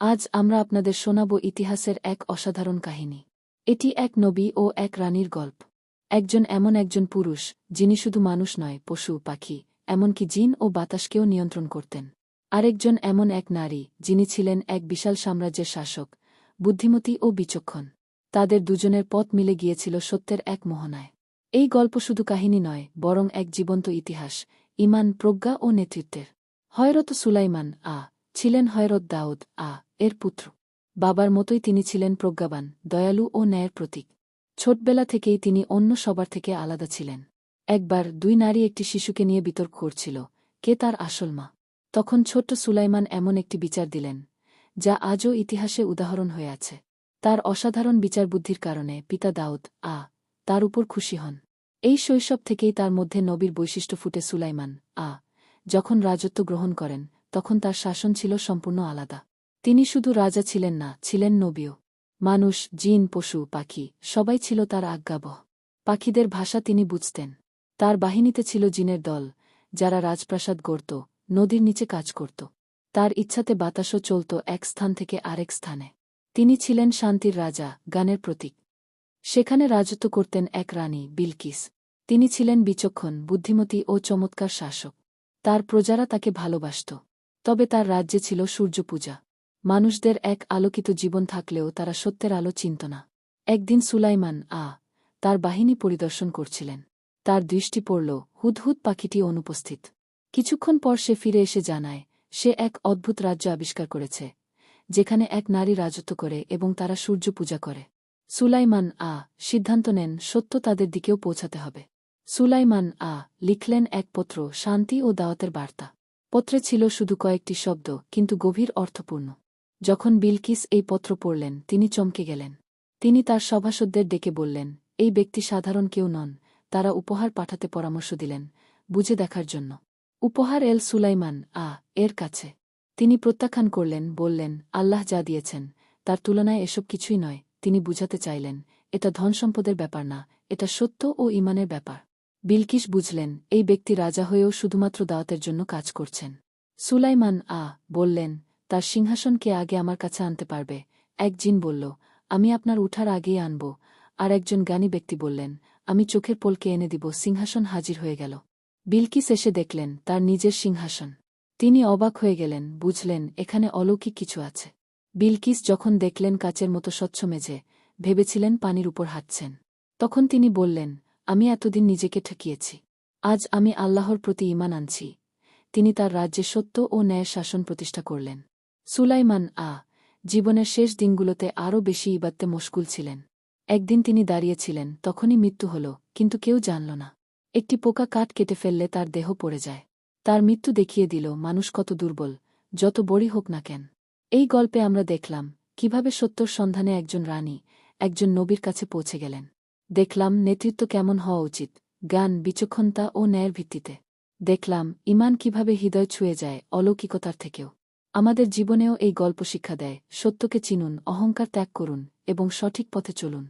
আজ আমরা আপনাদের শোনাব ইতিহাসের এক অসাধারণ কাহিনী। এটি এক নবী ও এক রানীর গল্প। একজন এমন একজন পুরুষ, যিনি শুধু মানুষ নয়, পশু, পাখি, এমনকি জিন ও বাতাসকেও নিয়ন্ত্রণ করতেন। আরেকজন এমন এক নারী, যিনি ছিলেন এক বিশাল সাম্রাজ্যের শাসক, বুদ্ধিমতী ও বিচক্ষণ। তাদের দুজনের পথ মিলে গিয়েছিল সত্যের এক মোহনায়। এই গল্প শুধু কাহিনী নয়, বরং এক জীবন্ত ইতিহাস ইমান প্রজ্ঞা ও নেতৃত্বের। হয়রত সুলাইমান আ ছিলেন হয়রত দাউদ, আ, এর পুত্র। বাবার মতোই তিনি ছিলেন প্রজ্ঞাবান, দয়ালু ও ন্যায়ের প্রতীক। ছোটবেলা থেকেই তিনি অন্য সবার থেকে আলাদা ছিলেন। একবার দুই নারী একটি শিশুকে নিয়ে বিতর্ক করছিল, কে তার আসল মা? তখন ছোট্ট সুলাইমান এমন একটি বিচার দিলেন, যা আজও ইতিহাসে উদাহরণ হয়ে আছে। তার অসাধারণ বিচার বুদ্ধির কারণে পিতা দাউদ, আ, তার উপর খুশি হন। এই শৈশব থেকেই তার মধ্যে নবীর বৈশিষ্ট্য ফুটে সুলাইমান, আ, যখন রাজত্ব গ্রহণ করেন তখন তার শাসন ছিল সম্পূর্ণ আলাদা। তিনি শুধু রাজা ছিলেন না, ছিলেন নবীও। মানুষ, জিন, পশু, পাখি, সবাই ছিল তার আজ্ঞাবহ। পাখিদের ভাষা তিনি বুঝতেন। তার বাহিনীতে ছিল জিনের দল, যারা রাজপ্রাসাদ গড়ত, নদীর নিচে কাজ করত। তার ইচ্ছাতে বাতাসও চলত এক স্থান থেকে আরেক স্থানে। তিনি ছিলেন শান্তির রাজা, গানের প্রতীক। সেখানে রাজত্ব করতেন এক রানী, বিলকিস। তিনি ছিলেন বিচক্ষণ, বুদ্ধিমতী ও চমৎকার শাসক। তার প্রজারা তাকে ভালোবাসত। তবে তার রাজ্যে ছিল সূর্যপূজা। মানুষদের এক আলোকিত জীবন থাকলেও তারা সত্যের আলো চিনত না। একদিন সুলাইমান আ, তার বাহিনী পরিদর্শন করছিলেন। তার দৃষ্টি পড়ল হুদহুদ পাখিটি অনুপস্থিত। কিছুক্ষণ পর সে ফিরে এসে জানায়, সে এক অদ্ভুত রাজ্য আবিষ্কার করেছে, যেখানে এক নারী রাজত্ব করে এবং তারা সূর্য পূজা করে। সুলাইমান আ, সিদ্ধান্ত নেন সত্য তাদের দিকেও পৌঁছাতে হবে। সুলাইমান আ, লিখলেন এক পত্র শান্তি ও দাওয়াতের বার্তা। পত্রে ছিল শুধু কয়েকটি শব্দ, কিন্তু গভীর অর্থপূর্ণ। যখন বিলকিস এই পত্র পড়লেন, তিনি চমকে গেলেন। তিনি তার সভাসদদের ডেকে বললেন, এই ব্যক্তি সাধারণ কেউ নন, তারা উপহার পাঠাতে পরামর্শ দিলেন, বুঝে দেখার জন্য। উপহার এল সুলাইমান আ এর কাছে। তিনি প্রত্যাখ্যান করলেন, বললেন, আল্লাহ যা দিয়েছেন, তার তুলনায় এসব কিছুই নয়। তিনি বুঝাতে চাইলেন, এটা ধনসম্পদের ব্যাপার না, এটা সত্য ও ইমানের ব্যাপার। বিলকিস বুঝলেন, এই ব্যক্তি রাজা হয়েও শুধুমাত্র দাওয়াতের জন্য কাজ করছেন। সুলাইমান আ বললেন, তার সিংহাসনকে আগে আমার কাছে আনতে পারবে? এক জিন বলল, আমি আপনার উঠার আগেই আনব। আর একজন জ্ঞানী ব্যক্তি বললেন, আমি চোখের পোলকে এনে দিব, সিংহাসন হাজির হয়ে গেল। বিলকিস এসে দেখলেন, তার নিজের সিংহাসন। তিনি অবাক হয়ে গেলেন, বুঝলেন, এখানে অলৌকিক কিছু আছে। বিলকিস যখন দেখলেন কাচের মতো স্বচ্ছ মেঝে, ভেবেছিলেন পানির উপর হাঁটছেন। তখন তিনি বললেন আমি এতদিন নিজেকে ঠকিয়েছি। আজ আমি আল্লাহর প্রতি ইমান আনছি। তিনি তার রাজ্যে সত্য ও ন্যায় শাসন প্রতিষ্ঠা করলেন। সুলাইমান আ, জীবনের শেষ দিনগুলোতে আরও বেশি ইবাত্তে মশগুল ছিলেন। একদিন তিনি দাঁড়িয়েছিলেন, তখনই মৃত্যু হল, কিন্তু কেউ জানল না। একটি পোকা কাঠ কেটে ফেললে তার দেহ পড়ে যায়। তার মৃত্যু দেখিয়ে দিল, মানুষ কত দুর্বল, যত বড়ি হোক না কেন। এই গল্পে আমরা দেখলাম, কীভাবে সত্যর সন্ধানে একজন রানী, একজন নবীর কাছে পৌঁছে গেলেন। দেখলাম নেতৃত্ব কেমন হওয়া উচিত গান বিচক্ষণতা ও ন্যায়ের ভিত্তিতে। দেখলাম, ইমান কীভাবে হৃদয় ছুঁয়ে যায় অলৌকিকতার থেকেও। আমাদের জীবনেও এই গল্প শিক্ষা দেয়, সত্যকে চিনুন, অহংকার ত্যাগ করুন এবং সঠিক পথে চলুন।